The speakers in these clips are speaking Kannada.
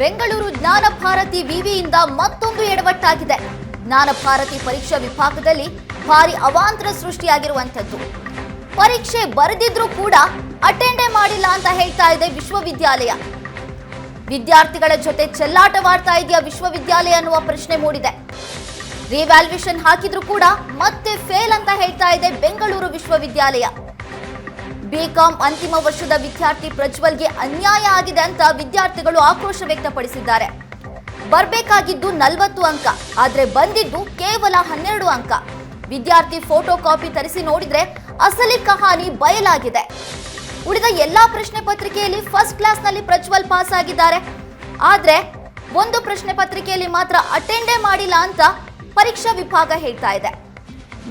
ಬೆಂಗಳೂರು ಜ್ಞಾನ ಭಾರತಿ ವಿವಿಯಿಂದ ಮತ್ತೊಂದು ಎಡವಟ್ಟಾಗಿದೆ. ಜ್ಞಾನ ಭಾರತಿ ಪರೀಕ್ಷಾ ವಿಭಾಗದಲ್ಲಿ ಭಾರಿ ಅವಾಂತರ ಸೃಷ್ಟಿಯಾಗಿರುವಂಥದ್ದು. ಪರೀಕ್ಷೆ ಬರೆದಿದ್ರೂ ಕೂಡ ಅಟೆಂಡೇ ಮಾಡಿಲ್ಲ ಅಂತ ಹೇಳ್ತಾ ಇದೆ ವಿಶ್ವವಿದ್ಯಾಲಯ. ವಿದ್ಯಾರ್ಥಿಗಳ ಜೊತೆ ಚೆಲ್ಲಾಟವಾಡ್ತಾ ಇದೆಯಾ ವಿಶ್ವವಿದ್ಯಾಲಯ ಅನ್ನುವ ಪ್ರಶ್ನೆ ಮೂಡಿದೆ. ರಿವ್ಯಾಲ್ಯೂಷನ್ ಹಾಕಿದ್ರು ಕೂಡ ಮತ್ತೆ ಫೇಲ್ ಅಂತ ಹೇಳ್ತಾ ಇದೆ ಬೆಂಗಳೂರು ವಿಶ್ವವಿದ್ಯಾಲಯ. ಬಿಕಾಂ ಅಂತಿಮ ವರ್ಷದ ವಿದ್ಯಾರ್ಥಿ ಪ್ರಜ್ವಲ್ಗೆ ಅನ್ಯಾಯ ಆಗಿದೆ ಅಂತ ವಿದ್ಯಾರ್ಥಿಗಳು ಆಕ್ರೋಶ ವ್ಯಕ್ತಪಡಿಸಿದ್ದಾರೆ. ಬರಬೇಕಾಗಿದ್ದು ನಲವತ್ತು ಅಂಕ, ಆದರೆ ಬಂದಿದ್ದು ಕೇವಲ ಹನ್ನೆರಡು ಅಂಕ. ವಿದ್ಯಾರ್ಥಿ ಫೋಟೋ ಕಾಪಿ ತರಿಸಿ ನೋಡಿದ್ರೆ ಅಸಲಿ ಕಹಾನಿ ಬಯಲಾಗಿದೆ. ಉಳಿದ ಎಲ್ಲಾ ಪ್ರಶ್ನೆ ಪತ್ರಿಕೆಯಲ್ಲಿ ಫಸ್ಟ್ ಕ್ಲಾಸ್ನಲ್ಲಿ ಪ್ರಜ್ವಲ್ ಪಾಸ್ ಆಗಿದ್ದಾರೆ. ಆದ್ರೆ ಒಂದು ಪ್ರಶ್ನೆ ಪತ್ರಿಕೆಯಲ್ಲಿ ಮಾತ್ರ ಅಟೆಂಡೇ ಮಾಡಿಲ್ಲ ಅಂತ ಪರೀಕ್ಷಾ ವಿಭಾಗ ಹೇಳ್ತಾ ಇದೆ.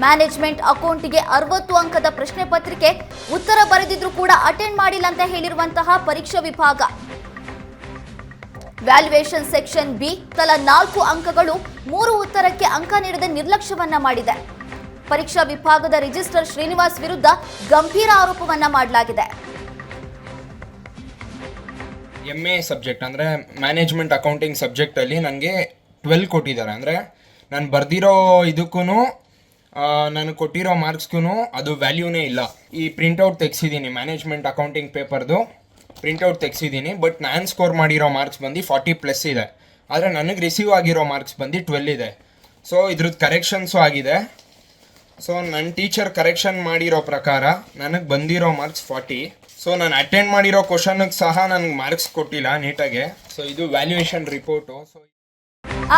ಮ್ಯಾನೇಜ್ಮೆಂಟ್ ಅಕೌಂಟಿಗೆ ಅರವತ್ತು ಅಂಕದ ಪ್ರಶ್ನೆ ಪತ್ರಿಕೆ ಉತ್ತರ ಬರೆದಿದ್ರು ಕೂಡ ಅಟೆಂಡ್ ಮಾಡಿಲ್ಲ ಅಂತ ಹೇಳಿರುವಂತಹ ಪರೀಕ್ಷಾ ವಿಭಾಗ. ವ್ಯಾಲ್ಯೂಯೇಷನ್ ಸೆಕ್ಷನ್ ಬಿ ತಲಾ ನಾಲ್ಕು ಅಂಕಗಳು ಮೂರು ಉತ್ತರಕ್ಕೆ ಅಂಕ ನೀಡದೆ ನಿರ್ಲಕ್ಷ್ಯವನ್ನ ಮಾಡಿದೆ. ಪರೀಕ್ಷಾ ವಿಭಾಗದ ರಿಜಿಸ್ಟರ್ ಶ್ರೀನಿವಾಸ್ ವಿರುದ್ಧ ಗಂಭೀರ ಆರೋಪವನ್ನ ಮಾಡಲಾಗಿದೆ. ಎಂ ಎ ಸಬ್ಜೆಕ್ಟ್ ಅಂದರೆ ಮ್ಯಾನೇಜ್ಮೆಂಟ್ ಅಕೌಂಟಿಂಗ್ ಸಬ್ಜೆಕ್ಟಲ್ಲಿ ನನಗೆ ಟ್ವೆಲ್ ಕೊಟ್ಟಿದ್ದಾರೆ. ಅಂದರೆ ನಾನು ಬರ್ದಿರೋ ಇದಕ್ಕೂ ನನಗೆ ಕೊಟ್ಟಿರೋ ಮಾರ್ಕ್ಸ್ಗೂ ಅದು ವ್ಯಾಲ್ಯೂನೇ ಇಲ್ಲ. ಈ ಪ್ರಿಂಟೌಟ್ ತೆಗ್ಸಿದ್ದೀನಿ, ಮ್ಯಾನೇಜ್ಮೆಂಟ್ ಅಕೌಂಟಿಂಗ್ ಪೇಪರ್ದು ಪ್ರಿಂಟೌಟ್ ತೆಗ್ಸಿದ್ದೀನಿ, ಬಟ್ ನಾನು ಸ್ಕೋರ್ ಮಾಡಿರೋ ಮಾರ್ಕ್ಸ್ ಬಂದು ಫಾರ್ಟಿ ಪ್ಲಸ್ ಇದೆ. ಆದರೆ ನನಗೆ ರಿಸೀವ್ ಆಗಿರೋ ಮಾರ್ಕ್ಸ್ ಬಂದು ಟ್ವೆಲ್ ಇದೆ. ಸೊ ಇದ್ರದ್ದು ಕರೆಕ್ಷನ್ಸು ಆಗಿದೆ. ಸೊ ನನ್ನ ಟೀಚರ್ ಕರೆಕ್ಷನ್ ಮಾಡಿರೋ ಪ್ರಕಾರ ನನಗೆ ಬಂದಿರೋ ಮಾರ್ಕ್ಸ್ ಫಾರ್ಟಿ. ಸೊ ನಾನು ಅಟೆಂಡ್ ಮಾಡಿರೋ ಕ್ವಶನ್ಗೆ ಸಹ ನನಗೆ ಮಾರ್ಕ್ಸ್ ಕೊಟ್ಟಿಲ್ಲ ನೀಟಾಗೆ. ಸೊ ಇದು ವ್ಯಾಲ್ಯೂಯೇಷನ್ ರಿಪೋರ್ಟು. ಸೊ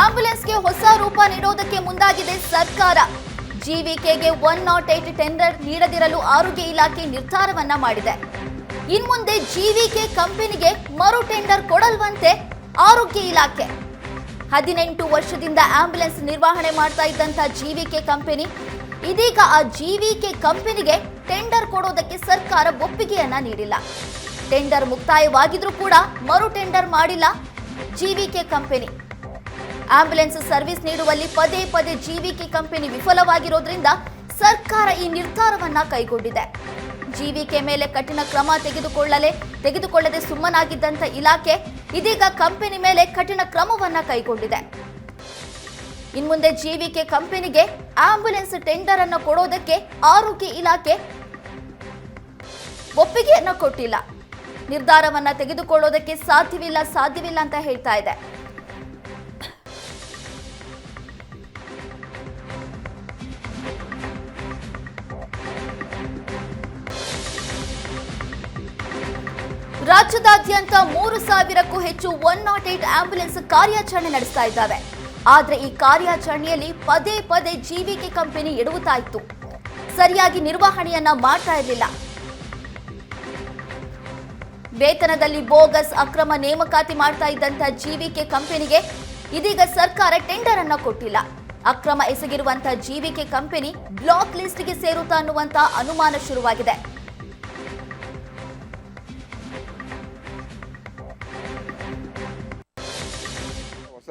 ಆಂಬ್ಯುಲೆನ್ಸ್ಗೆ ಹೊಸ ರೂಪ ನೀಡೋದಕ್ಕೆ ಮುಂದಾಗಿದೆ ಸರ್ಕಾರ. ಜಿವಿಕೆಗೆ ಒನ್ ನಾಟ್ ಏಟ್ ಟೆಂಡರ್ ನೀಡದಿರಲು ಆರೋಗ್ಯ ಇಲಾಖೆ ನಿರ್ಧಾರವನ್ನ ಮಾಡಿದೆ. ಇನ್ಮುಂದೆ ಜಿವಿಕೆ ಕಂಪನಿಗೆ ಮರು ಟೆಂಡರ್ ಕೊಡಲ್ವಂತೆ ಆರೋಗ್ಯ ಇಲಾಖೆ. ಹದಿನೆಂಟು ವರ್ಷದಿಂದ ಆಂಬ್ಯುಲೆನ್ಸ್ ನಿರ್ವಹಣೆ ಮಾಡ್ತಾ ಇದ್ದಂತಹ ಜಿವಿಕೆ ಕಂಪನಿ, ಇದೀಗ ಆ ಜಿವಿಕೆ ಕಂಪನಿಗೆ ಟೆಂಡರ್ ಕೊಡೋದಕ್ಕೆ ಸರ್ಕಾರ ಒಪ್ಪಿಗೆಯನ್ನ ನೀಡಿಲ್ಲ. ಟೆಂಡರ್ ಮುಕ್ತಾಯವಾಗಿದ್ರೂ ಕೂಡ ಮರು ಟೆಂಡರ್ ಮಾಡಿಲ್ಲ ಜಿವಿಕೆ ಕಂಪನಿ. ಆಂಬ್ಯುಲೆನ್ಸ್ ಸರ್ವಿಸ್ ನೀಡುವಲ್ಲಿ ಪದೇ ಪದೇ ಜಿವಿಕೆ ಕಂಪನಿ ವಿಫಲವಾಗಿರೋದ್ರಿಂದ ಸರ್ಕಾರ ಈ ನಿರ್ಧಾರವನ್ನ ಕೈಗೊಂಡಿದೆ. ಜಿವಿಕೆ ಮೇಲೆ ಕಠಿಣ ಕ್ರಮ ತೆಗೆದುಕೊಳ್ಳಲೇ, ತೆಗೆದುಕೊಳ್ಳದೆ ಸುಮ್ಮನಾಗಿದ್ದಂತ ಇಲಾಖೆ ಇದೀಗ ಕಂಪನಿ ಮೇಲೆ ಕಠಿಣ ಕ್ರಮವನ್ನ ಕೈಗೊಂಡಿದೆ. ಇನ್ಮುಂದೆ ಜಿವಿಕೆ ಕಂಪನಿಗೆ ಆಂಬ್ಯುಲೆನ್ಸ್ ಟೆಂಡರ್ ಅನ್ನು ಕೊಡೋದಕ್ಕೆ ಆರೋಗ್ಯ ಇಲಾಖೆ ಒಪ್ಪಿಗೆಯನ್ನು ಕೊಟ್ಟಿಲ್ಲ. ನಿರ್ಧಾರವನ್ನ ತೆಗೆದುಕೊಳ್ಳೋದಕ್ಕೆ ಸಾಧ್ಯವಿಲ್ಲ ಸಾಧ್ಯವಿಲ್ಲ ಅಂತ ಹೇಳ್ತಾ ಇದೆ. ರಾಜ್ಯದಾದ್ಯಂತ ಮೂರು ಸಾವಿರಕ್ಕೂ ಹೆಚ್ಚು ಒನ್ ನಾಟ್ ಏಟ್ ಆಂಬ್ಯುಲೆನ್ಸ್ ಕಾರ್ಯಾಚರಣೆ ನಡೆಸ್ತಾ ಇದ್ದಾವೆ. ಆದರೆ ಈ ಕಾರ್ಯಾಚರಣೆಯಲ್ಲಿ ಪದೇ ಪದೇ ಜೀವಿಕೆ ಕಂಪನಿ ಎಡುವುತ್ತಾ ಇತ್ತು ಸರಿಯಾಗಿ ನಿರ್ವಹಣೆಯನ್ನ ಮಾಡ್ತಾ ಇರಲಿಲ್ಲ. ವೇತನದಲ್ಲಿ ಬೋಗಸ್ ಅಕ್ರಮ ನೇಮಕಾತಿ ಮಾಡ್ತಾ ಇದ್ದಂತ ಜೀವಿಕೆ ಕಂಪನಿಗೆ ಇದೀಗ ಸರ್ಕಾರ ಟೆಂಡರ್ ಅನ್ನ ಕೊಟ್ಟಿಲ್ಲ. ಅಕ್ರಮ ಎಸಗಿರುವಂತಹ ಜೀವಿಕೆ ಕಂಪನಿ ಬ್ಲಾಕ್ ಲಿಸ್ಟ್ಗೆ ಸೇರುತ್ತಾ ಅನ್ನುವಂತಹ ಅನುಮಾನ ಶುರುವಾಗಿದೆ.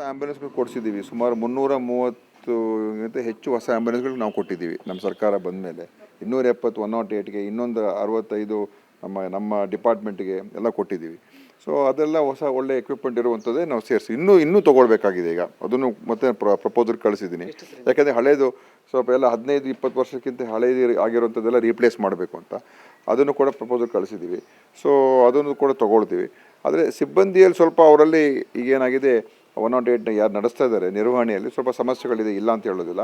ಆ್ಯಂಬುಲೆನ್ಸ್ಗಳು ಕೊಡಿಸಿದ್ದೀವಿ. ಸುಮಾರು ಮುನ್ನೂರ ಮೂವತ್ತುಗಿಂತ ಹೆಚ್ಚು ಹೊಸ ಆ್ಯಂಬುಲೆನ್ಸ್ಗಳು ನಾವು ಕೊಟ್ಟಿದ್ದೀವಿ ನಮ್ಮ ಸರ್ಕಾರ ಬಂದ ಮೇಲೆ ಇನ್ನೂರ ಎಪ್ಪತ್ತು ಒನ್ ನಾಟ್ ಏಟ್ಗೆ ಇನ್ನೊಂದು ಅರವತ್ತೈದು ನಮ್ಮ ನಮ್ಮ ಡಿಪಾರ್ಟ್ಮೆಂಟ್ಗೆ ಎಲ್ಲ ಕೊಟ್ಟಿದ್ದೀವಿ. ಸೊ ಅದೆಲ್ಲ ಹೊಸ ಒಳ್ಳೆ ಎಕ್ವಿಪ್ಮೆಂಟ್ ಇರುವಂಥದ್ದೇ ನಾವು ಸೇರಿಸಿ ಇನ್ನೂ ಇನ್ನೂ ತೊಗೊಳ್ಬೇಕಾಗಿದೆ ಈಗ. ಅದನ್ನು ಮತ್ತೆ ಪ್ರಪೋಸಲ್ ಕಳಿಸಿದ್ದೀನಿ. ಯಾಕೆಂದರೆ ಹಳೇದು ಸ್ವಲ್ಪ ಎಲ್ಲ ಹದಿನೈದು ಇಪ್ಪತ್ತು ವರ್ಷಕ್ಕಿಂತ ಹಳೇದು ಆಗಿರುವಂಥದ್ದೆಲ್ಲ ರೀಪ್ಲೇಸ್ ಮಾಡಬೇಕು ಅಂತ. ಅದನ್ನು ಕೂಡ ಪ್ರಪೋಸಲ್ ಕಳಿಸಿದ್ದೀವಿ. ಸೊ ಅದನ್ನು ಕೂಡ ತೊಗೊಳ್ತೀವಿ. ಆದರೆ ಸಿಬ್ಬಂದಿಯಲ್ಲಿ ಸ್ವಲ್ಪ ಅವರಲ್ಲಿ ಈಗೇನಾಗಿದೆ ಒನ್ ನಾಟ್ ಏಟ್ನ ಯಾರು ನಡೆಸ್ತಾ ಇದ್ದಾರೆ, ನಿರ್ವಹಣೆಯಲ್ಲಿ ಸ್ವಲ್ಪ ಸಮಸ್ಯೆಗಳಿದೆ, ಇಲ್ಲ ಅಂತ ಹೇಳೋದಿಲ್ಲ.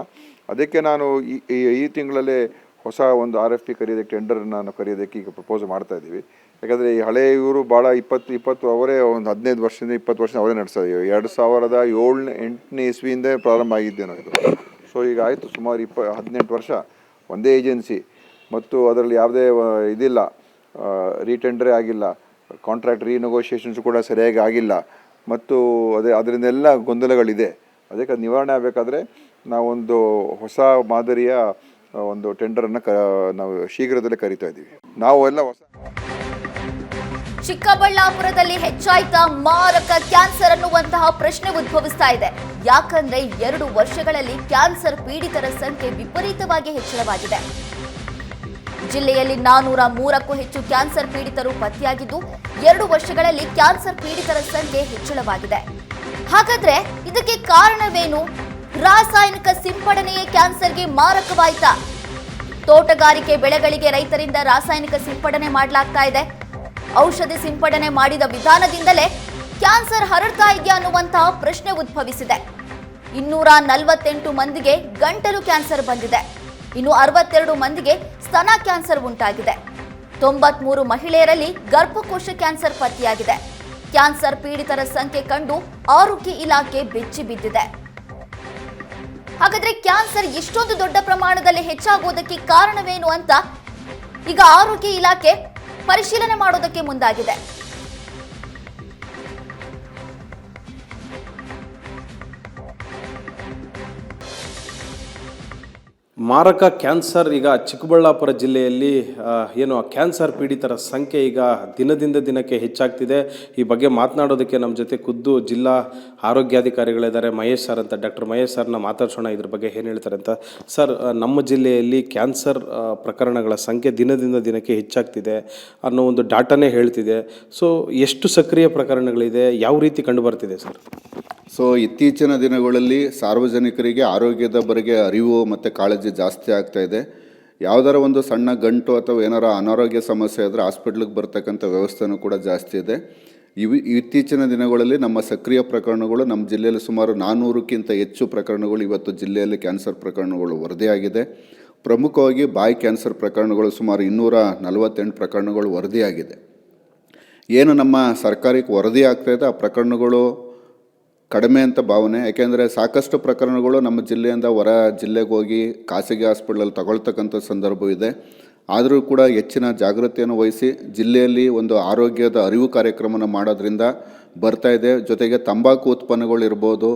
ಅದಕ್ಕೆ ನಾನು ಈ, ಈ- ತಿಂಗಳಲ್ಲೇ ಹೊಸ ಒಂದು ಆರ್ ಎಫ್ ಪಿ ಕರೆಯೋದಕ್ಕೆ ಟೆಂಡರ್ನ ನಾನು ಕರೆಯೋದಕ್ಕೆ ಈಗ ಪ್ರಪೋಸ್ ಮಾಡ್ತಾ ಇದ್ದೀವಿ. ಯಾಕಂದರೆ ಈ ಹಳೆಯ ಇವರು ಭಾಳ ಇಪ್ಪತ್ತು ಇಪ್ಪತ್ತು ಅವರೇ ಒಂದು ಹದಿನೈದು ವರ್ಷದಿಂದ ಇಪ್ಪತ್ತು ವರ್ಷದಿಂದ ಅವರೇ ನಡೆಸ್ತಾ ಇದ್ದೀವಿ ಎರಡು ಸಾವಿರದ ಏಳನೇ, ಎಂಟನೇ ಇಸ್ವಿಯಿಂದ ಪ್ರಾರಂಭ ಆಗಿದ್ದೇನೋ ಇದು. ಸೊ ಈಗ ಆಯಿತು, ಸುಮಾರು ಇಪ್ಪ, ಹದಿನೆಂಟು ವರ್ಷ ಒಂದೇ ಏಜೆನ್ಸಿ. ಮತ್ತು ಅದರಲ್ಲಿ ಯಾವುದೇ ಇದಿಲ್ಲ ರೀಟೆಂಡರೇ ಆಗಿಲ್ಲ. ಕಾಂಟ್ರಾಕ್ಟ್ ರೀನೆಗೋಷಿಯೇಷನ್ಸ್ ಕೂಡ ಸರಿಯಾಗಿ ಆಗಿಲ್ಲ. ಮತ್ತು ಅದೇ ಅದರಿಂದೆಲ್ಲ ಗೊಂದಲಗಳಿದೆ. ಅದಕ್ಕೆ ಅದು ನಿವಾರಣೆ ಆಗಬೇಕಾದ್ರೆ ನಾವೊಂದು ಹೊಸ ಮಾದರಿಯ ಒಂದು ಟೆಂಡರನ್ನು ಕ, ನಾವು ಶೀಘ್ರದಲ್ಲೇ ಕರಿತಾ ಇದ್ದೀವಿ. ನಾವು ಎಲ್ಲ ಹೊಸ ಚಿಕ್ಕಬಳ್ಳಾಪುರದಲ್ಲಿ ಹೆಚ್ಚಾಯ್ತಾ ಮಾರಕ ಕ್ಯಾನ್ಸರ್ ಅನ್ನುವಂತಹ ಪ್ರಶ್ನೆ ಉದ್ಭವಿಸ್ತಾ ಇದೆ. ಯಾಕಂದ್ರೆ ಎರಡು ವರ್ಷಗಳಲ್ಲಿ ಕ್ಯಾನ್ಸರ್ ಪೀಡಿತರ ಸಂಖ್ಯೆ ವಿಪರೀತವಾಗಿ ಹೆಚ್ಚಳವಾಗಿದೆ. ಜಿಲ್ಲೆಯಲ್ಲಿ ನಾನೂರ ಮೂರಕ್ಕೂ ಹೆಚ್ಚು ಕ್ಯಾನ್ಸರ್ ಪೀಡಿತರು ಪತ್ತೆಯಾಗಿದ್ದು, ಎರಡು ವರ್ಷಗಳಲ್ಲಿ ಕ್ಯಾನ್ಸರ್ ಪೀಡಿತರ ಸಂಖ್ಯೆ ಹೆಚ್ಚಳವಾಗಿದೆ. ಹಾಗಾದ್ರೆ ಇದಕ್ಕೆ ಕಾರಣವೇನು? ರಾಸಾಯನಿಕ ಸಿಂಪಡಣೆಯೇ ಕ್ಯಾನ್ಸರ್ಗೆ ಮಾರಕವಾಯಿತ? ತೋಟಗಾರಿಕೆ ಬೆಳೆಗಳಿಗೆ ರೈತರಿಂದ ರಾಸಾಯನಿಕ ಸಿಂಪಡಣೆ ಮಾಡಲಾಗ್ತಾ ಇದೆ. ಔಷಧಿ ಸಿಂಪಡಣೆ ಮಾಡಿದ ವಿಧಾನದಿಂದಲೇ ಕ್ಯಾನ್ಸರ್ ಹರಡ್ತಾ ಇದೆಯಾ ಅನ್ನುವಂತಹ ಪ್ರಶ್ನೆ ಉದ್ಭವಿಸಿದೆ. ಇನ್ನೂರ ನಲವತ್ತೆಂಟು ಮಂದಿಗೆ ಗಂಟಲು ಕ್ಯಾನ್ಸರ್ ಬಂದಿದೆ. ಇನ್ನು ಅರವತ್ತೆರಡು ಮಂದಿಗೆ ಸ್ತನ ಕ್ಯಾನ್ಸರ್ ಉಂಟಾಗಿದೆ. ತೊಂಬತ್ಮೂರು ಮಹಿಳೆಯರಲ್ಲಿ ಗರ್ಭಕೋಶ ಕ್ಯಾನ್ಸರ್ ಪತ್ತೆಯಾಗಿದೆ. ಕ್ಯಾನ್ಸರ್ ಪೀಡಿತರ ಸಂಖ್ಯೆ ಕಂಡು ಆರೋಗ್ಯ ಇಲಾಖೆ ಬೆಚ್ಚಿ ಬಿದ್ದಿದೆ. ಹಾಗಾದ್ರೆ ಕ್ಯಾನ್ಸರ್ ಇಷ್ಟೊಂದು ದೊಡ್ಡ ಪ್ರಮಾಣದಲ್ಲಿ ಹೆಚ್ಚಾಗುವುದಕ್ಕೆ ಕಾರಣವೇನು ಅಂತ ಈಗ ಆರೋಗ್ಯ ಇಲಾಖೆ ಪರಿಶೀಲನೆ ಮಾಡೋದಕ್ಕೆ ಮುಂದಾಗಿದೆ. ಮಾರಕ ಕ್ಯಾನ್ಸರ್, ಈಗ ಚಿಕ್ಕಬಳ್ಳಾಪುರ ಜಿಲ್ಲೆಯಲ್ಲಿ ಏನು ಕ್ಯಾನ್ಸರ್ ಪೀಡಿತರ ಸಂಖ್ಯೆ ಈಗ ದಿನದಿಂದ ದಿನಕ್ಕೆ ಹೆಚ್ಚಾಗ್ತಿದೆ. ಈ ಬಗ್ಗೆ ಮಾತನಾಡೋದಕ್ಕೆ ನಮ್ಮ ಜೊತೆ ಖುದ್ದು ಜಿಲ್ಲಾ ಆರೋಗ್ಯಾಧಿಕಾರಿಗಳಿದ್ದಾರೆ. ಮಹೇಶ್ ಸರ್ ಅಂತ, ಡಾಕ್ಟರ್ ಮಹೇಶ್ ಸರ್ನ ಮಾತಾಡ್ಸೋಣ ಇದ್ರ ಬಗ್ಗೆ ಏನು ಹೇಳ್ತಾರೆ ಅಂತ. ಸರ್ ನಮ್ಮ ಜಿಲ್ಲೆಯಲ್ಲಿ ಕ್ಯಾನ್ಸರ್ ಪ್ರಕರಣಗಳ ಸಂಖ್ಯೆ ದಿನದಿಂದ ದಿನಕ್ಕೆ ಹೆಚ್ಚಾಗ್ತಿದೆ ಅನ್ನೋ ಒಂದು ಡಾಟಾನೇ ಹೇಳ್ತಿದೆ. ಸೊ, ಎಷ್ಟು ಸಕ್ರಿಯ ಪ್ರಕರಣಗಳಿದೆ? ಯಾವ ರೀತಿ ಕಂಡು ಬರ್ತಿದೆ ಸರ್? ಸೊ ಇತ್ತೀಚಿನ ದಿನಗಳಲ್ಲಿ ಸಾರ್ವಜನಿಕರಿಗೆ ಆರೋಗ್ಯದ ಬಗ್ಗೆ ಅರಿವು ಮತ್ತು ಕಾಳಜಿ ಜಾಸ್ತಿ ಆಗ್ತಾ ಇದೆ. ಯಾವುದರ ಒಂದು ಸಣ್ಣ ಗಂಟು ಅಥವಾ ಏನಾರ ಅನಾರೋಗ್ಯ ಸಮಸ್ಯೆ ಆದರೆ ಹಾಸ್ಪಿಟ್ಲಿಗೆ ಬರ್ತಕ್ಕಂಥ ವ್ಯವಸ್ಥೆನೂ ಕೂಡ ಜಾಸ್ತಿ ಇದೆ. ಇವು ಇತ್ತೀಚಿನ ದಿನಗಳಲ್ಲಿ ನಮ್ಮ ಸಕ್ರಿಯ ಪ್ರಕರಣಗಳು ನಮ್ಮ ಜಿಲ್ಲೆಯಲ್ಲಿ ಸುಮಾರು ನಾನ್ನೂರಕ್ಕಿಂತ ಹೆಚ್ಚು ಪ್ರಕರಣಗಳು ಇವತ್ತು ಜಿಲ್ಲೆಯಲ್ಲಿ ಕ್ಯಾನ್ಸರ್ ಪ್ರಕರಣಗಳು ವರದಿಯಾಗಿದೆ ಪ್ರಮುಖವಾಗಿ ಬಾಯಿ ಕ್ಯಾನ್ಸರ್ ಪ್ರಕರಣಗಳು ಸುಮಾರು ಇನ್ನೂರ ನಲವತ್ತೆಂಟು ಪ್ರಕರಣಗಳು ವರದಿಯಾಗಿದೆ ಏನು ನಮ್ಮ ಸರ್ಕಾರಕ್ಕೆ ವರದಿ ಆಗ್ತಾಯಿದೆ ಆ ಪ್ರಕರಣಗಳು ಕಡಿಮೆ ಅಂತ ಭಾವನೆ. ಯಾಕೆಂದರೆ ಸಾಕಷ್ಟು ಪ್ರಕರಣಗಳು ನಮ್ಮ ಜಿಲ್ಲೆಯಿಂದ ಹೊರ ಜಿಲ್ಲೆಗೆ ಹೋಗಿ ಖಾಸಗಿ ಹಾಸ್ಪಿಟ್ಲಲ್ಲಿ ತಗೊಳ್ತಕ್ಕಂಥ ಸಂದರ್ಭವಿದೆ. ಆದರೂ ಕೂಡ ಹೆಚ್ಚಿನ ಜಾಗೃತಿಯನ್ನು ವಹಿಸಿ ಜಿಲ್ಲೆಯಲ್ಲಿ ಒಂದು ಆರೋಗ್ಯದ ಅರಿವು ಕಾರ್ಯಕ್ರಮನ ಮಾಡೋದ್ರಿಂದ ಬರ್ತಾ ಇದೆ. ಜೊತೆಗೆ ತಂಬಾಕು ಉತ್ಪನ್ನಗಳು ಇರ್ಬೋದು,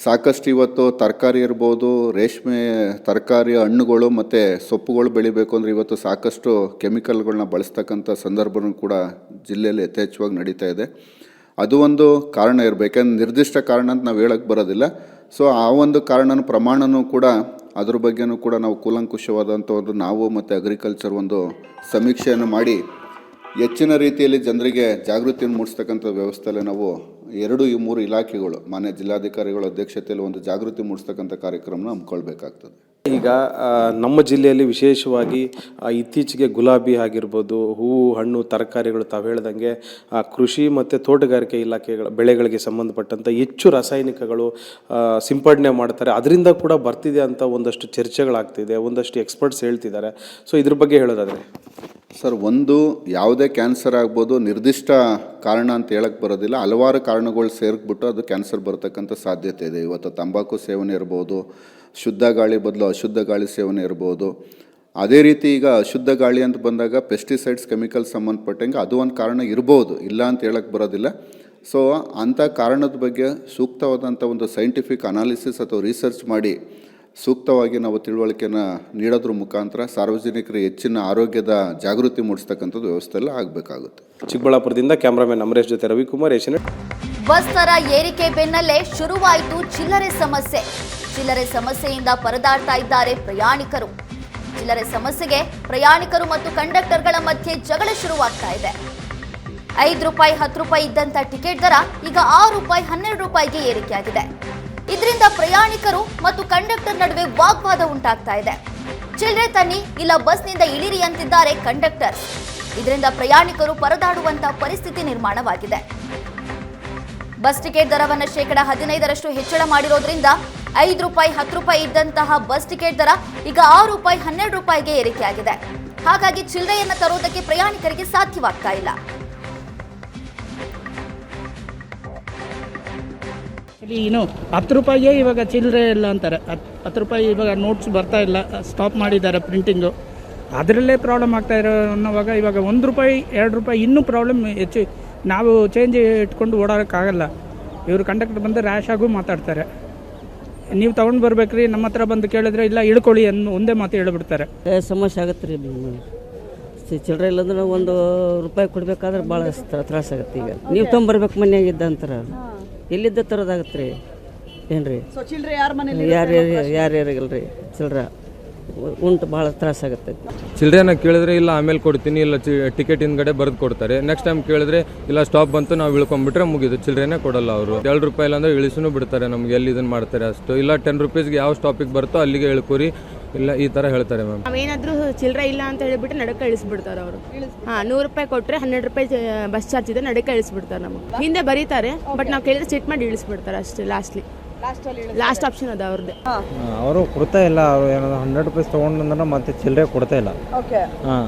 ಸಾಕಷ್ಟು ಇವತ್ತು ತರಕಾರಿ ಇರ್ಬೋದು, ರೇಷ್ಮೆ ತರಕಾರಿ ಹಣ್ಣುಗಳು ಮತ್ತು ಸೊಪ್ಪುಗಳು ಬೆಳಿಬೇಕು ಅಂದರೆ ಇವತ್ತು ಸಾಕಷ್ಟು ಕೆಮಿಕಲ್ಗಳನ್ನ ಬಳಸ್ತಕ್ಕಂಥ ಸಂದರ್ಭನೂ ಕೂಡ ಜಿಲ್ಲೆಯಲ್ಲಿ ಯಥೇಚ್ಛವಾಗಿ ನಡೀತಾ ಇದೆ. ಅದು ಒಂದು ಕಾರಣ ಇರಬೇಕು. ಯಾಕಂದ್ರೆ ನಿರ್ದಿಷ್ಟ ಕಾರಣ ಅಂತ ನಾವು ಹೇಳಕ್ಕೆ ಬರೋದಿಲ್ಲ. ಸೊ ಆ ಒಂದು ಕಾರಣನ ಪ್ರಮಾಣನೂ ಕೂಡ ಅದ್ರ ಬಗ್ಗೆನೂ ಕೂಡ ನಾವು ಕೂಲಂಕುಷವಾದಂಥ ಒಂದು ನಾವು ಮತ್ತು ಅಗ್ರಿಕಲ್ಚರ್ ಒಂದು ಸಮೀಕ್ಷೆಯನ್ನು ಮಾಡಿ ಹೆಚ್ಚಿನ ರೀತಿಯಲ್ಲಿ ಜನರಿಗೆ ಜಾಗೃತಿಯನ್ನು ಮೂಡಿಸ್ತಕ್ಕಂಥ ವ್ಯವಸ್ಥೆಯಲ್ಲಿ ನಾವು ಎರಡು ಈ ಮೂರು ಇಲಾಖೆಗಳು, ಮಾನ್ಯ ಜಿಲ್ಲಾಧಿಕಾರಿಗಳ ಅಧ್ಯಕ್ಷತೆಯಲ್ಲಿ ಒಂದು ಜಾಗೃತಿ ಮೂಡಿಸ್ತಕ್ಕಂಥ ಕಾರ್ಯಕ್ರಮನ ಹಮ್ಮಿಕೊಳ್ಬೇಕಾಗ್ತದೆ. ಈಗ ನಮ್ಮ ಜಿಲ್ಲೆಯಲ್ಲಿ ವಿಶೇಷವಾಗಿ ಇತ್ತೀಚೆಗೆ ಗುಲಾಬಿ ಆಗಿರ್ಬೋದು, ಹೂವು, ಹಣ್ಣು, ತರಕಾರಿಗಳು ತಾವು ಹೇಳ್ದಂಗೆ ಕೃಷಿ ಮತ್ತು ತೋಟಗಾರಿಕೆ ಇಲಾಖೆಗಳ, ಬೆಳೆಗಳಿಗೆ ಸಂಬಂಧಪಟ್ಟಂಥ ಹೆಚ್ಚು ರಾಸಾಯನಿಕಗಳು ಸಿಂಪಡಣೆ ಮಾಡ್ತಾರೆ. ಅದರಿಂದ ಕೂಡ ಬರ್ತಿದೆ ಅಂತ ಒಂದಷ್ಟು ಚರ್ಚೆಗಳಾಗ್ತಿದೆ, ಒಂದಷ್ಟು ಎಕ್ಸ್ಪರ್ಟ್ಸ್ ಹೇಳ್ತಿದ್ದಾರೆ. ಸೊ ಇದ್ರ ಬಗ್ಗೆ ಹೇಳೋದಾದ್ರೆ. ಸರ್, ಒಂದು ಯಾವುದೇ ಕ್ಯಾನ್ಸರ್ ಆಗ್ಬೋದು, ನಿರ್ದಿಷ್ಟ ಕಾರಣ ಅಂತ ಹೇಳಕ್ಕೆ ಬರೋದಿಲ್ಲ. ಹಲವಾರು ಕಾರಣಗಳು ಸೇರ್ಬಿಟ್ಟು ಅದು ಕ್ಯಾನ್ಸರ್ ಬರತಕ್ಕಂಥ ಸಾಧ್ಯತೆ ಇದೆ. ಇವತ್ತು ತಂಬಾಕು ಸೇವನೆ ಇರ್ಬೋದು, ಶುದ್ಧ ಗಾಳಿ ಬದಲು ಅಶುದ್ಧ ಗಾಳಿ ಸೇವನೆ ಇರ್ಬೋದು. ಅದೇ ರೀತಿ ಈಗ ಅಶುದ್ಧ ಗಾಳಿ ಅಂತ ಬಂದಾಗ ಪೆಸ್ಟಿಸೈಡ್ಸ್ ಕೆಮಿಕಲ್ಸ್ ಸಂಬಂಧಪಟ್ಟಂಗೆ ಅದು ಒಂದು ಕಾರಣ ಇರ್ಬೋದು. ಇಲ್ಲ ಅಂತ ಹೇಳಕ್ಕೆ ಬರೋದಿಲ್ಲ. ಸೊ ಅಂಥ ಕಾರಣದ ಬಗ್ಗೆ ಸೂಕ್ತವಾದಂಥ ಒಂದು ಸೈಂಟಿಫಿಕ್ ಅನಾಲಿಸಿಸ್ ಅಥವಾ ರಿಸರ್ಚ್ ಮಾಡಿ. ಸೂಕ್ತವಾಗಿ ನಾವು ತಿಳುವಳಿಕೆನ ನೀಡೋದ್ರ ಮುಖಾಂತರ ಸಾರ್ವಜನಿಕರಿಗೆ ಹೆಚ್ಚಿನ ಆರೋಗ್ಯದ ಜಾಗೃತಿ ಮೂಡಿಸ್ತಕ್ಕಂಥದ್ದು ವ್ಯವಸ್ಥೆಲ್ಲ ಆಗಬೇಕಾಗುತ್ತೆ. ಚಿಕ್ಕಬಳ್ಳಾಪುರದಿಂದ ಕ್ಯಾಮ್ರಾಮನ್ ಅಮರೇಶ್ ಜೊತೆ ರವಿಕುಮಾರ್ ಏಷನ್ ಬಸ್ ದರ ಏರಿಕೆ ಬೆನ್ನಲ್ಲೇ ಶುರುವಾಯಿತು ಚಿಲ್ಲರೆ ಸಮಸ್ಯೆ. ಚಿಲ್ಲರೆ ಸಮಸ್ಯೆಯಿಂದ ಪರದಾಡ್ತಾ ಇದ್ದಾರೆ ಪ್ರಯಾಣಿಕರು. ಚಿಲ್ಲರೆ ಸಮಸ್ಯೆಗೆ ಪ್ರಯಾಣಿಕರು ಮತ್ತು ಕಂಡಕ್ಟರ್ಗಳ ಮಧ್ಯೆ ಜಗಳ ಶುರುವಾಗ್ತಾ ಇದೆ. ಐದು ರೂಪಾಯಿ ಹತ್ತು ರೂಪಾಯಿ ಇದ್ದಂತ ಟಿಕೆಟ್ ದರ ಈಗ ಆರು ರೂಪಾಯಿ ಹನ್ನೆರಡು ರೂಪಾಯಿಗೆ ಏರಿಕೆಯಾಗಿದೆ. ಇದರಿಂದ ಪ್ರಯಾಣಿಕರು ಮತ್ತು ಕಂಡಕ್ಟರ್ ನಡುವೆ ವಾಗ್ವಾದ ಉಂಟಾಗ್ತಾ ಇದೆ. ಚಿಲ್ಲರೆ ತನ್ನಿ ಇಲ್ಲ ಬಸ್ನಿಂದ ಇಳಿರಿ ಅಂತಿದ್ದಾರೆ ಕಂಡಕ್ಟರ್ ಇದರಿಂದ ಪ್ರಯಾಣಿಕರು ಪರದಾಡುವಂತಹ ಪರಿಸ್ಥಿತಿ ನಿರ್ಮಾಣವಾಗಿದೆ. ಬಸ್ ಟಿಕೆಟ್ ದರವನ್ನು ಶೇಕಡ ಹದಿನೈದರಷ್ಟು ಹೆಚ್ಚಳ ಮಾಡಿರೋದ್ರಿಂದ ಐದು ರೂಪಾಯಿ, ಹತ್ತು ರೂಪಾಯಿ ಇದ್ದಂತಹ ಬಸ್ ಟಿಕೆಟ್ ದರ ಈಗ ಆರು ರೂಪಾಯಿ, ಹನ್ನೆರಡು ರೂಪಾಯಿಗೆ ಏರಿಕೆಯಾಗಿದೆ. ಹಾಗಾಗಿ ಚಿಲ್ಲರೆಯನ್ನು ತರುವುದಕ್ಕೆ ಪ್ರಯಾಣಿಕರಿಗೆ ಸಾಧ್ಯವಾಗ್ತಾ ಇಲ್ಲ. ಏನು ಹತ್ತು ರೂಪಾಯಿಗೆ ಇವಾಗ ಚಿಲ್ಲರೆ ಇಲ್ಲ ಅಂತಾರೆ. ಹತ್ತು ಹತ್ತು ರೂಪಾಯಿ ಇವಾಗ ನೋಟ್ಸ್ ಬರ್ತಾ ಇಲ್ಲ. ಸ್ಟಾಪ್ ಮಾಡಿದ್ದಾರೆ ಪ್ರಿಂಟಿಂಗು ಅದರಲ್ಲೇ ಪ್ರಾಬ್ಲಮ್ ಆಗ್ತಾ ಇರೋ ಅನ್ನೋವಾಗ ಇವಾಗ ಒಂದು ರೂಪಾಯಿ ಎರಡು ರೂಪಾಯಿ ಇನ್ನೂ ಪ್ರಾಬ್ಲಮ್ ಹೆಚ್ಚು ನಾವು ಚೇಂಜ್ ಇಟ್ಕೊಂಡು ಓಡಾಡೋಕ್ಕಾಗಲ್ಲ. ಇವರು ಕಂಡಕ್ಟರ್ ಬಂದು ರ್ಯಾಶ್ ಆಗು ಮಾತಾಡ್ತಾರೆ. ನೀವು ತೊಗೊಂಡು ರೀ ನಮ್ಮ ಹತ್ರ ಬಂದು ಕೇಳಿದ್ರೆ ಇಲ್ಲ ಇಳ್ಕೊಳ್ಳಿ ಅನ್ನೋ ಒಂದೇ ಮಾತು ಹೇಳ್ಬಿಡ್ತಾರೆ. ಏ, ಸಮಸ್ಯೆ ಆಗುತ್ತೆ ರೀ ಚಿಲ್ಲರೆ ಇಲ್ಲಂದ್ರೆ ಒಂದು ರೂಪಾಯಿ ಕೊಡಬೇಕಾದ್ರೆ ಭಾಳ ತ್ರಾಸ ಆಗತ್ತೆ ಈಗ. ನೀವು ತೊಗೊಂಬರ್ಬೇಕು ಮನ್ಯಾಗ ಇದ್ದ ಅಂತಾರ ಎಲ್ಲಿದ್ದ ತರೋದಾಗತ್ತೆ ರೀ ಏನ್ರಿ ಯಾರು ಯಾರ್ಯಾರಿಗಲ್ಲ ರೀ ಚಿಲ್ರೆ ಉಂಟು ಭಾಳ ತ್ರಾಸಾಗುತ್ತೆ ಚಿಲ್ರೆನ ಕೇಳಿದ್ರೆ ಇಲ್ಲ ಆಮೇಲೆ ಕೊಡ್ತೀನಿ ಇಲ್ಲ ಟಿಕೆಟ್ ಹಿಂದ್ಗಡೆ ಬರೆದು ಕೊಡ್ತಾರೆ. ನೆಕ್ಸ್ಟ್ ಟೈಮ್ ಕೇಳಿದ್ರೆ ಇಲ್ಲ ಸ್ಟಾಪ್ ಬಂತು ನಾವು ಇಳ್ಕೊಂಡ್ಬಿಟ್ರೆ ಮುಗಿದು. ಚಿಲ್ರೆನೇ ಕೊಡಲ್ಲ ಅವರು. ಎರಡು ರೂಪಾಯಿ ಇಲ್ಲ ಅಂದ್ರೆ ಇಳಿಸೂ ಬಿಡ್ತಾರೆ ನಮ್ಗೆ ಎಲ್ಲಿ ಇದನ್ನು ಮಾಡ್ತಾರೆ ಅಷ್ಟು. ಇಲ್ಲ ಟೆನ್ ರುಪೀಸ್ಗೆ ಯಾವ ಸ್ಟಾಪಿಗೆ ಬರ್ತೋ ಅಲ್ಲಿಗೆ ಇಳ್ಕೊರಿ. ಇಲ್ಲ ಈ ಥರ ಹೇಳ್ತಾರೆ ಮ್ಯಾಮ್. ನಾವೇನಾದ್ರೂ ಚಿಲ್ಲರೆ ಇಲ್ಲ ಅಂತ ಹೇಳಿಬಿಟ್ಟು ನಡಕ್ಕೆ ಇಳಿಸ್ಬಿಡ್ತಾರೆ ಅವರು. ಹಾ ನೂರು ರೂಪಾಯಿ ಕೊಟ್ಟರೆ ಹನ್ನೆರಡು ರೂಪಾಯಿ ಚ- ಬಸ್ ಚಾರ್ಜ್ ಇದೆ ನಡಕ್ಕೆ ಇಳಿಸ್ಬಿಡ್ತಾರೆ ನಮಗೆ. ಹಿಂದೆ ಬರೀತಾರೆ ಬಟ್ ನಾವು ಕೇಳಿದ್ರೆ ಚಿಟ್ ಮಾಡಿ ಇಳಿಸ್ಬಿಡ್ತಾರೆ ಅಷ್ಟೇ ಲಾಸ್ಟ್ಲಿ ಲಾಸ್ಟ್ ಆಪ್ಷನ್ ಅದ ಅವ್ರದ್ದು ಅವರು ಕೊಡ್ತಾ ಇಲ್ಲ ಅವರು ಏನಾದ್ರು ಹಂಡ್ರೆಡ್ ರುಪೀಸ್ ತೊಗೊಂಡ್ರೆ ಮತ್ತೆ ಚಿಲ್ಲರೆ ಕೊಡ್ತಾ ಇಲ್ಲ. ಹಾಂ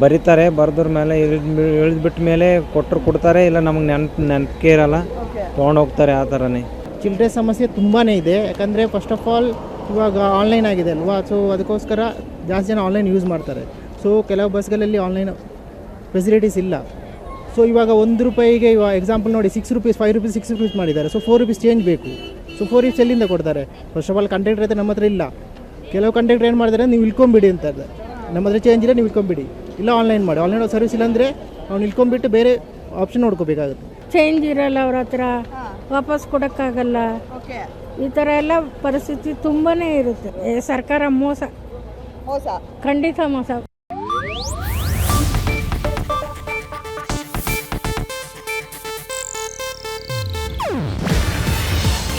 ಬರೀತಾರೆ ಬರೆದ್ರ ಮೇಲೆ ಇಳಿದು ಇಳಿದ್ಬಿಟ್ಟ ಮೇಲೆ ಕೊಟ್ಟರು ಕೊಡ್ತಾರೆ ಇಲ್ಲ ನಮಗೆ ನೆನಪು ನೆನಪಿಗೆ ಇರಲ್ಲ. ತೊಗೊಂಡೋಗ್ತಾರೆ ಆ ಥರನೇ ಚಿಲ್ಲರೆ ಸಮಸ್ಯೆ ತುಂಬಾ ಇದೆ ಯಾಕಂದರೆ ಫಸ್ಟ್ ಆಫ್ ಆಲ್ ಇವಾಗ ಆನ್ಲೈನ್ ಆಗಿದೆ ಅಲ್ವಾ? ಸೊ ಅದಕ್ಕೋಸ್ಕರ ಜಾಸ್ತಿ ಜನ ಆನ್ಲೈನ್ ಯೂಸ್ ಮಾಡ್ತಾರೆ. ಸೊ ಕೆಲವು ಬಸ್ಗಳಲ್ಲಿ ಆನ್ಲೈನ್ ಫೆಸಿಲಿಟೀಸ್ ಇಲ್ಲ. ಸೊ ಇವಾಗ ಒಂದು ರೂಪಾಯಿಗೆ ಇವಾಗ ಎಕ್ಸಾಂಪಲ್ ನೋಡಿ six rupees five rupees six rupees ಮಾಡಿದ್ದಾರೆ. ಸೊ ಫೋರ್ ರುಪೀಸ್ ಚೇಂಜ್ ಬೇಕು. ಸೊ ಫೋರ್ ರುಪೀಸ್ ಎಲ್ಲಿಂದ ಕೊಡ್ತಾರೆ? ಫಸ್ಟ್ ಆಫ್ ಆಲ್ ಕಂಟೆಕ್ಟರ್ ಹತ್ರ ನಮ್ಮ ಹತ್ರ ಇಲ್ಲ. ಕೆಲವು ಕಂಟೆಕ್ಟರ್ ಏನು ಮಾಡಿದ್ದಾರೆ? ನೀವು ಇಳ್ಕೊಂಬಿಡಿ ಅಂತ ನಮ್ಮ ಹತ್ರ ಚೇಂಜ್ ಇಲ್ಲ ನೀವು ಇಳ್ಕೊಂಬಿಡಿ ಇಲ್ಲ ಆನ್ಲೈನ್ ಮಾಡಿ. ಆನ್ಲೈನ್ ಸರ್ವಿಸ್ ಇಲ್ಲಾಂದರೆ ಅವ್ನು ಇಳ್ಕೊಂಬಿಟ್ಟು ಬೇರೆ ಆಪ್ಷನ್ ನೋಡ್ಕೋಬೇಕಾಗುತ್ತೆ. ಚೇಂಜ್ ಇರಲ್ಲ ಅವ್ರ ಹತ್ರ. ವಾಪಸ್ ಕೊಡೋಕ್ಕಾಗಲ್ಲ. ಈ ಥರ ಎಲ್ಲ ಪರಿಸ್ಥಿತಿ ತುಂಬಾನೇ ಇರುತ್ತೆ. ಏ, ಸರ್ಕಾರ ಮೋಸ. ಮೋಸ. ಖಂಡಿತ ಮೋಸ.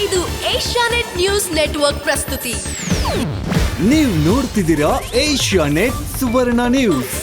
ಇದು ಏಷ್ಯಾನೆಟ್ ನ್ಯೂಸ್ ನೆಟ್ವರ್ಕ್ ಪ್ರಸ್ತುತಿ. ನೀವು ನೋಡ್ತಿದ್ದೀರಾ ಏಷ್ಯಾ ನೆಟ್ ಸುವರ್ಣ ನ್ಯೂಸ್.